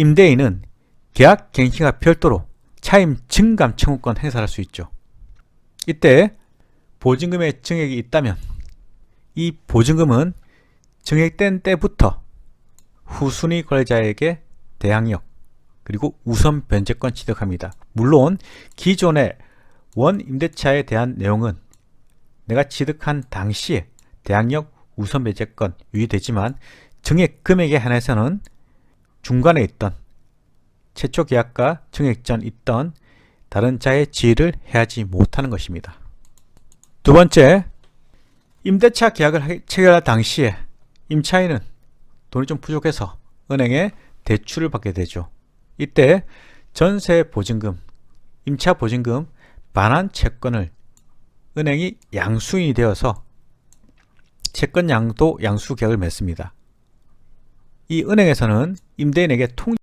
임대인은 계약 갱신과 별도로 차임 증감 청구권 행사할 수 있죠. 이때 보증금의 증액이 있다면 이 보증금은 증액된 때부터 후순위 거래자에게 대항력 그리고 우선 변제권 취득합니다. 물론 기존의 원 임대차에 대한 내용은 내가 취득한 당시에 대항력 우선 변제권 유지되지만 증액 금액에 한해서는 중간에 있던 최초 계약과 증액 전 있던 다른 자의 지위를 해하지 못하는 것입니다. 두 번째, 임대차 계약을 하- 체결할 당시에 임차인은 돈이 좀 부족해서 은행에 대출을 받게 되죠. 이때 전세 보증금, 임차 보증금 반환 채권을 은행이 양수인이 되어서 채권 양도 양수 계약을 맺습니다. 이 은행에서는 임대인에게 통